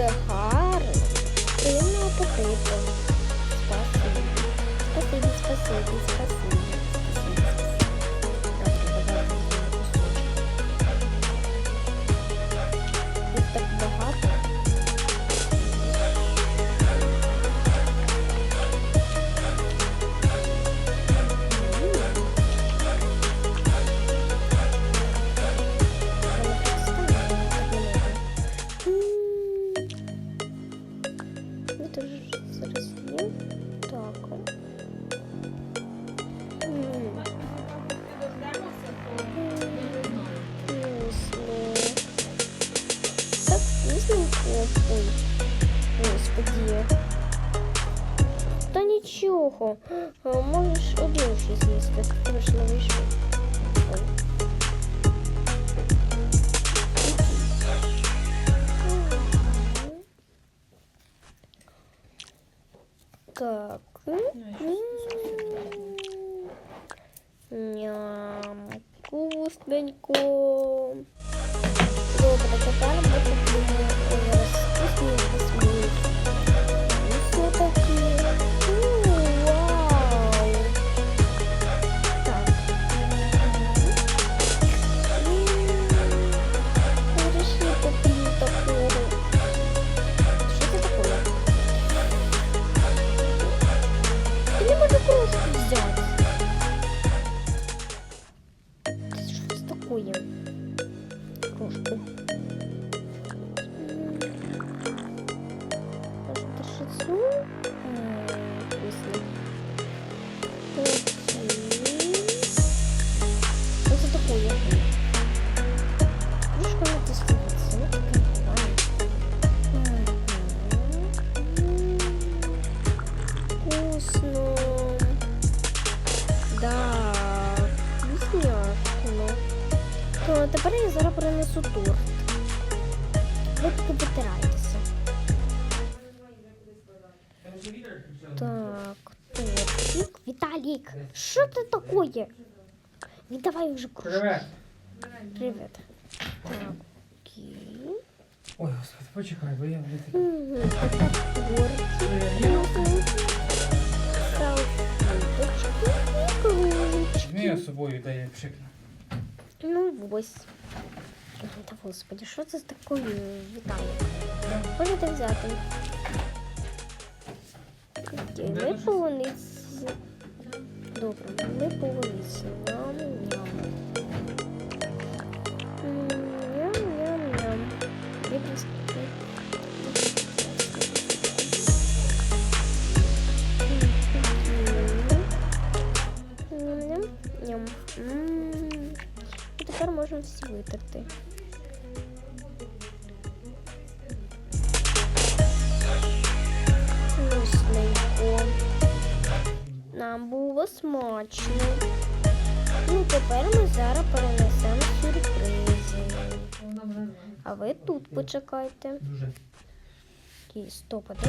Дуже гарно. Приємного. Спасибі. Спасибі, спасибі, спасибі. Спасибі, Ой. Господи. Та нічого. А, Можеш одну ще з'їсти. Ти ж не вийшов. Так. Ням. Вкусненько. Добре, тепер ми Кружку. То тепер я зараз принесу торт. Ви поки потирайтеся. Так, тортик. Віталік, що це таке? Віддавай вже кружку. Привет. Привіт. Так, окей. Ой, господи, почекай, бо я не такий. Мгм, Тепер тортик. Салфеточки і кружечки. Візьми я з собою, дай я пшикну. Ну ось. Та господи, що це з такою Віталік? Можете взяти. Ми полуниці. Добре, ми полуниці. Ням-ням. М, Ням-ням-ням. Тепер можна всі витерти. Вкусненько. Нам було смачно. Ну, тепер ми зараз перенесемо сюрпризи. А ви тут почекайте. Дуже. Стоп, а де?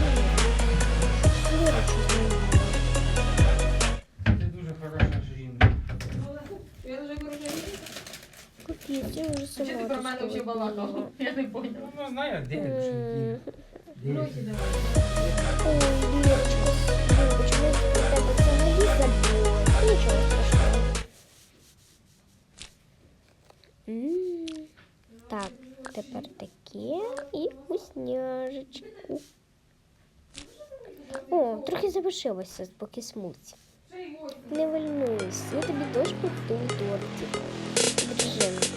Я вже Чи ти про мене вже балакав? Я не поняла. Ну, знає, де він давай. Ой, Лірочка, вибач, ми про тебе взагалі забули. Нічого страшного. М, Так, тепер таке і вкусняшечку. О, трохи залишилося поки смуті. Не вольнуйся, я тобі теж пекту тортик. Держи.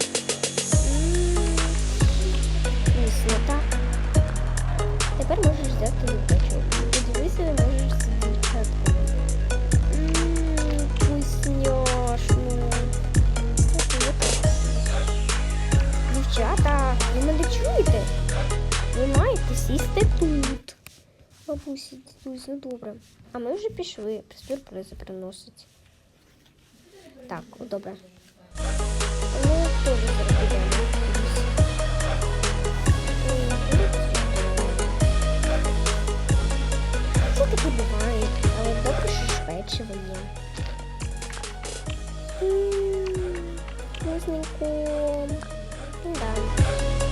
Бабусі, дідусь, ну добре. А ми вже пішли, сюрпризи приносить. Так, добре. Ми теж зробили. Це таке буває, але добре, що швидше є. Вкусненько. Ну, да.